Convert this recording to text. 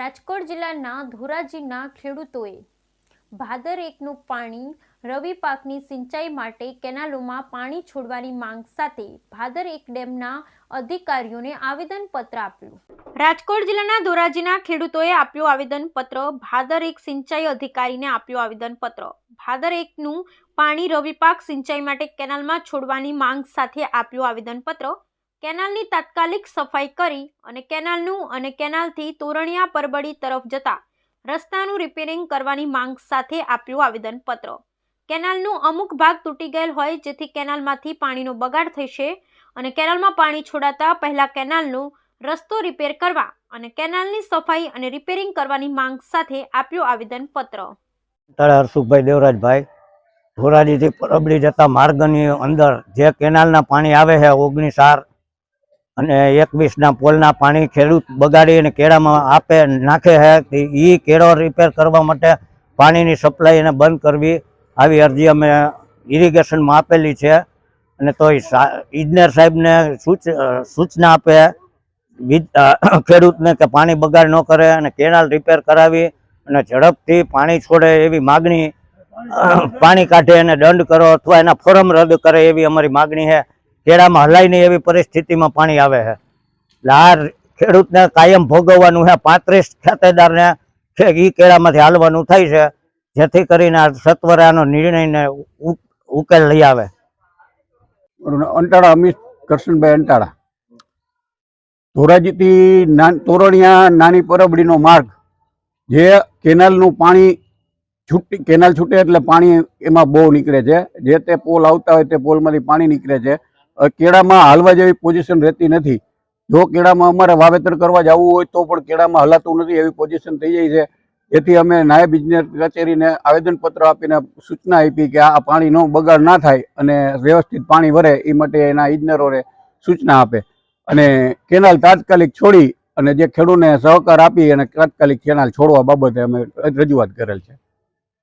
રાજકોટ જિલ્લાના ધોરાજીના ખેડૂતોએ ભાદર એકનું પાણી રવિ પાકની સિંચાઈ માટે કેનાલોમાં પાણી છોડવાની માંગ સાથે ભાદર એક ડેમના અધિકારીઓને આવેદનપત્ર આપ્યું. રાજકોટ જિલ્લાના ધોરાજીના ખેડૂતોએ આપ્યું આવેદનપત્ર. ભાદર એક સિંચાઈ અધિકારીને આપ્યું આવેદનપત્ર. ભાદર એકનું પાણી રવિ પાક સિંચાઈ માટે કેનાલમાં છોડવાની માંગ સાથે આપ્યું આવેદનપત્ર. કેનાલની તાત્કાલિક સફાઈ કરી અને કેનાલનું અને કેનાલથી તોરણિયા પરબડી તરફ જતા રસ્તાનું રિપેરિંગ કરવાની માંગ સાથે આપ્યું આવેદનપત્ર. કેનાલનું અમુક ભાગ તૂટી ગયેલ હોય, જેથી કેનાલમાંથી પાણીનો બગાડ થશે અને કેનાલમાં પાણી છોડાતા પહેલા કેનાલનું રસ્તો રિપેર કરવા અને કેનાલની સફાઈ અને રિપેરિંગ કરવાની માંગ સાથે આપ્યું આવેદનપત્ર. પત્ર હરસુખભાઈ દેવરાજભાઈ, ધોરાજીથી પરબડી જતા માર્ગની અંદર જે કેનાલના પાણી આવે છે, ઓગણીસ આર અને એકવીસના પોલના પાણી ખેડૂત બગાડી અને કેળામાં આપે, નાખે છે એ કેળો રિપેર કરવા માટે પાણીની સપ્લાય એને બંધ કરવી. આવી અરજી અમે ઇરિગેશનમાં આપેલી છે. અને તો ઇજનેર સાહેબને સૂચ સૂચના આપે ખેડૂતને કે પાણી બગાડ ન કરે અને કેનાલ રિપેર કરાવી અને ઝડપથી પાણી છોડે એવી માગણી પાણી કાઢે અને દંડ કરો અથવા એના ફોરમ રદ કરે એવી અમારી માગણી છે કેળામાં હલાય નહીં એવી પરિસ્થિતિમાં પાણી આવે છે. એટલે આ ખેડૂતને કાયમ ભોગવવાનું છે. પાંત્રીસ ખાતેદારને એ કેળામાંથી હાલવાનું થાય છે. જેથી કરીને આ સત્વરાનો નિર્ણયને ઉકેલ લઈ આવે. અંટાળા અમિત, કરશનભાઈ અંટાળા. ધોરાજીથી તોરણિયા નાની પરબડીનો માર્ગ, જે કેનાલનું પાણી છૂટી, કેનાલ છૂટે એટલે પાણી એમાં બહુ નીકળે છે. જે તે પોલ આવતા હોય તે પોલમાંથી પાણી નીકળે છે. કેળામાં હાલવા જેવી પોઝિશન રહેતી નથી. જો કેળામાં અમારે વાવેતર કરવા જવું હોય તો પણ કેળામાં હલાતું નથી એવી પોઝિશન થઈ જાય છે. એથી અમે નાયબ ઇજનેર કચેરીને આવેદનપત્ર આપીને સૂચના આપી કે આ પાણીનો બગાડ ના થાય અને વ્યવસ્થિત પાણી વરે એ માટે એના ઇજનેરોને સૂચના આપે. અને કેનાલ તાત્કાલિક છોડી અને જે ખેડૂતને સહકાર આપી અને તાત્કાલિક કેનાલ છોડવા બાબતે અમે રજૂઆત કરેલ છે.